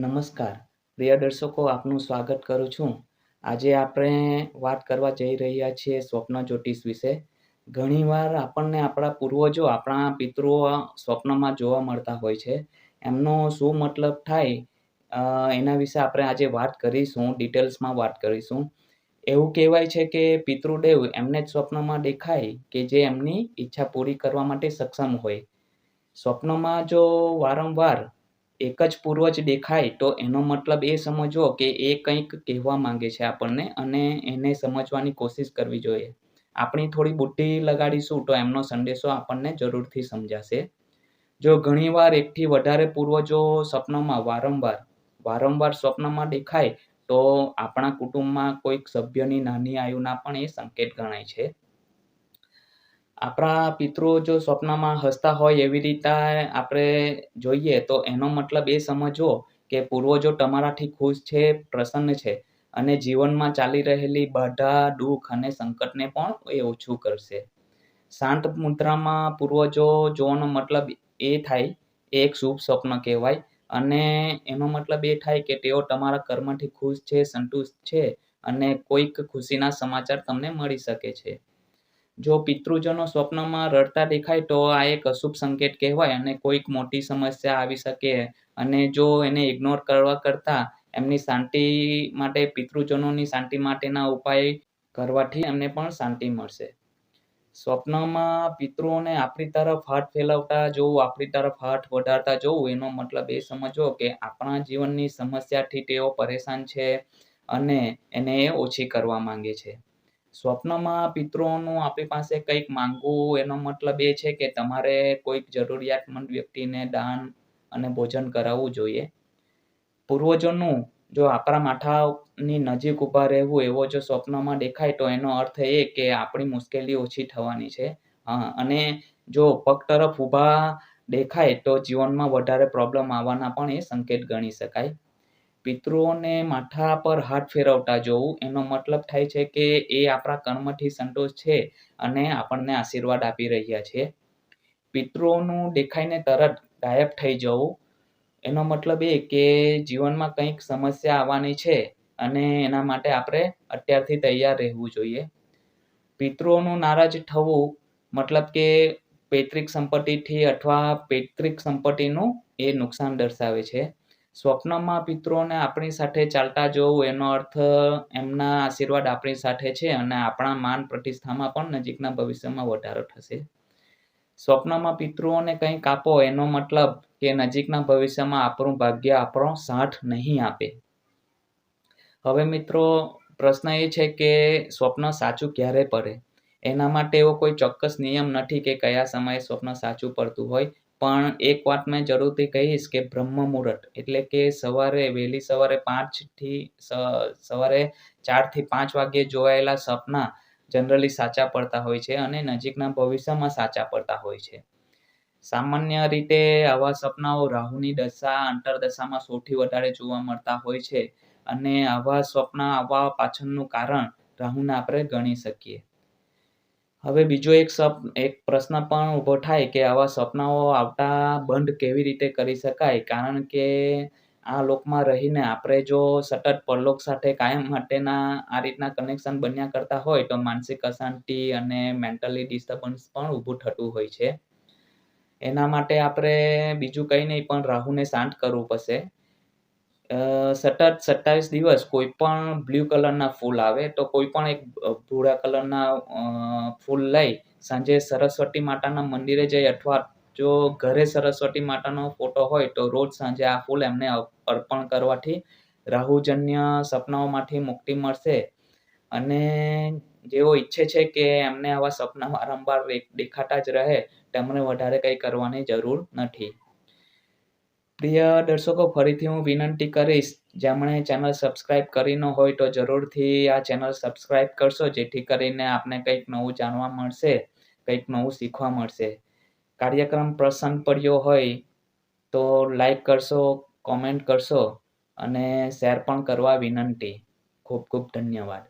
નમસ્કાર. પ્રિય દર્શકો, આપનું સ્વાગત કરું છું. આજે આપણે વાત કરવા જઈ રહ્યા છીએ સ્વપ્ન જ્યોતિષ વિશે. ઘણીવાર આપણને આપણા પૂર્વજો, આપણા પિતૃઓ સ્વપ્નમાં જોવા મળતા હોય છે. એમનો શું મતલબ થાય એના વિશે આપણે આજે વાત કરીશું, ડિટેલ્સમાં વાત કરીશું. એવું કહેવાય છે કે પિતૃદેવ એમને જ સ્વપ્નમાં દેખાય કે જે એમની ઈચ્છા પૂરી કરવા માટે સક્ષમ હોય. સ્વપ્નમાં જો વારંવાર એક જ પૂર્વજ દેખાય, તો એનો મતલબ એ સમજવો કે એ કંઈક કહેવા માંગે છે આપણને અને એને સમજવાની કોશિશ કરવી જોઈએ. આપણી થોડી બુદ્ધિ લગાડીશું તો એમનો સંદેશો આપણને જરૂરથી સમજાશે. જો ઘણીવાર એકથી વધારે પૂર્વજો સ્વપ્નમાં વારંવાર વારંવાર સ્વપ્નમાં દેખાય, તો આપણા કુટુંબમાં કોઈક સભ્યની નાની આયુના પણ એ સંકેત ગણાય છે. આપણા પિતૃઓ જો સ્વપ્નમાં હસતા હોય એવી રીતે આપણે જોઈએ તો એનો મતલબ એ સમજવો કે પૂર્વજો તમારાથી ખુશ છે, પ્રસન્ન છે અને જીવનમાં ચાલી રહેલી બાધા, દુઃખ અને સંકટને પણ એ ઓછું કરશે. શાંત મુદ્રામાં પૂર્વજો જોવાનો મતલબ એ થાય એક શુભ સ્વપ્ન કહેવાય અને એનો મતલબ એ થાય કે તેઓ તમારા કર્મથી ખુશ છે, સંતુષ્ટ છે અને કોઈક ખુશીના સમાચાર તમને મળી શકે છે. જો પિતૃજનો સ્વપ્નમાં રડતા દેખાય તો આ એક અશુભ સંકેત કહેવાય અને કોઈક મોટી સમસ્યા આવી શકે. અને જો એને ઇગ્નોર કરવા કરતાં એમની શાંતિ માટે, પિતૃજનોની શાંતિ માટેના ઉપાય કરવાથી એમને પણ શાંતિ મળશે. સ્વપ્નમાં પિતૃઓને આપણી તરફ હાથ ફેલાવતા જોવું, આપણી તરફ હાથ વધારતા જોવું, એનો મતલબ એ સમજવો કે આપણા જીવનની સમસ્યાથી તેઓ પરેશાન છે અને એને ઓછી કરવા માંગે છે. સ્વપ્નમાં પિતૃઓનું આપણી પાસે કંઈક માંગવું, એનો મતલબ એ છે કે તમારે કોઈક જરૂરિયાતમંદ વ્યક્તિને દાન અને ભોજન કરાવવું જોઈએ. પૂર્વજોનું જો આપણા માથાની નજીક ઊભા રહેવું, એવો જો સ્વપ્નમાં દેખાય, તો એનો અર્થ એ કે આપણી મુશ્કેલી ઓછી થવાની છે. અને જો પગ તરફ ઊભા દેખાય, તો જીવનમાં વધારે પ્રોબ્લેમ આવવાના પણ એ સંકેત ગણી શકાય. પિતૃઓને માથા પર હાથ ફેરવતા જોવું, એનો મતલબ થાય છે કે એ આપણા કર્મથી સંતોષ છે અને આપણને આશીર્વાદ આપી રહ્યા છે. પિતૃઓનું દેખાઈને તરત ગાયબ થઈ જવું, એનો મતલબ એ કે જીવનમાં કંઈક સમસ્યા આવવાની છે અને એના માટે આપણે અત્યારથી તૈયાર રહેવું જોઈએ. પિતૃઓનું નારાજ થવું મતલબ કે પૈતૃક સંપત્તિથી અથવા પૈતૃક સંપત્તિનું એ નુકસાન દર્શાવે છે. સ્વપ્નમાં પિત્રોને આપણી સાથે ચાલતા જોવું એનો અર્થ એમના આશીર્વાદ આપણી સાથે છે અને આપણા માન પ્રતિષ્ઠામાં પણ નજીકના ભવિષ્યમાં વધારો થશે. સ્વપ્નમાં પિતૃઓને કંઈક આપો એનો મતલબ કે નજીકના ભવિષ્યમાં આપણું ભાગ્ય આપણો સાથ નહીં આપે. હવે મિત્રો, પ્રશ્ન એ છે કે સ્વપ્ન સાચું ક્યારે પડે? એના માટે એવો કોઈ ચોક્કસ નિયમ નથી કે કયા સમયે સ્વપ્ન સાચું પડતું હોય. પણ એક વાત મેં જરૂરથી કહીશ કે બ્રહ્મ મુહૂર્ત એટલે કે સવારે, વહેલી સવારે પાંચથી સવારે ચારથી પાંચ વાગ્યે જોવાયેલા સપના જનરલી સાચા પડતા હોય છે અને નજીકના ભવિષ્યમાં સાચા પડતા હોય છે. સામાન્ય રીતે આવા સપનાઓ રાહુની દશા, અંતરદશામાં સૌથી વધારે જોવા મળતા હોય છે અને આવા સ્વપ્ન આવવા પાછળનું કારણ રાહુને આપણે ગણી શકીએ. હવે બીજો એક સપ, એક પ્રશ્ન પણ ઊભો થાય કે આવા સપનાઓ આવતા બંધ કેવી રીતે કરી શકાય? કારણ કે આ લોકમાં રહીને આપણે જો સતત પરલોક સાથે કાયમ માટેના આ રીતના કનેક્શન બન્યા કરતા હોય તો માનસિક અશાંતિ અને મેન્ટલી ડિસ્ટર્બન્સ પણ ઊભું થતું હોય છે. એના માટે આપણે બીજું કંઈ નહીં પણ રાહુને શાંત કરવું પડશે. સતત, સત્તાવીસ દિવસ કોઈ પણ બ્લુ કલરના ફૂલ આવે તો કોઈ પણ એક ભૂરા કલરના ફૂલ લઈ સાંજે સરસ્વતી માતાના મંદિરે જઈ અથવા જો ઘરે સરસ્વતી માતાનો ફોટો હોય તો રોજ સાંજે આ ફૂલ એમને અર્પણ કરવાથી રાહુજન્ય સપનાઓમાંથી મુક્તિ મળશે. અને જેઓ ઈચ્છે છે કે એમને આવા સપના વારંવાર દેખાતા જ રહે, તેમણે વધારે કંઈ કરવાની જરૂર નથી. પ્રિય દર્શકો, ફરીથી હું વિનંતી કરીશ, જેમણે ચેનલ સબસ્ક્રાઇબ કરી ન હોય તો જરૂરથી આ ચેનલ સબસ્ક્રાઇબ કરશો, જેથી કરીને આપને કંઈક નવું જાણવા મળશે, કંઈક નવું શીખવા મળશે. કાર્યક્રમ પસંદ પડ્યો હોય તો લાઈક કરશો કોમેન્ટ કરશો અને શેર પણ કરવા વિનંતી. ખૂબ ખૂબ ધન્યવાદ.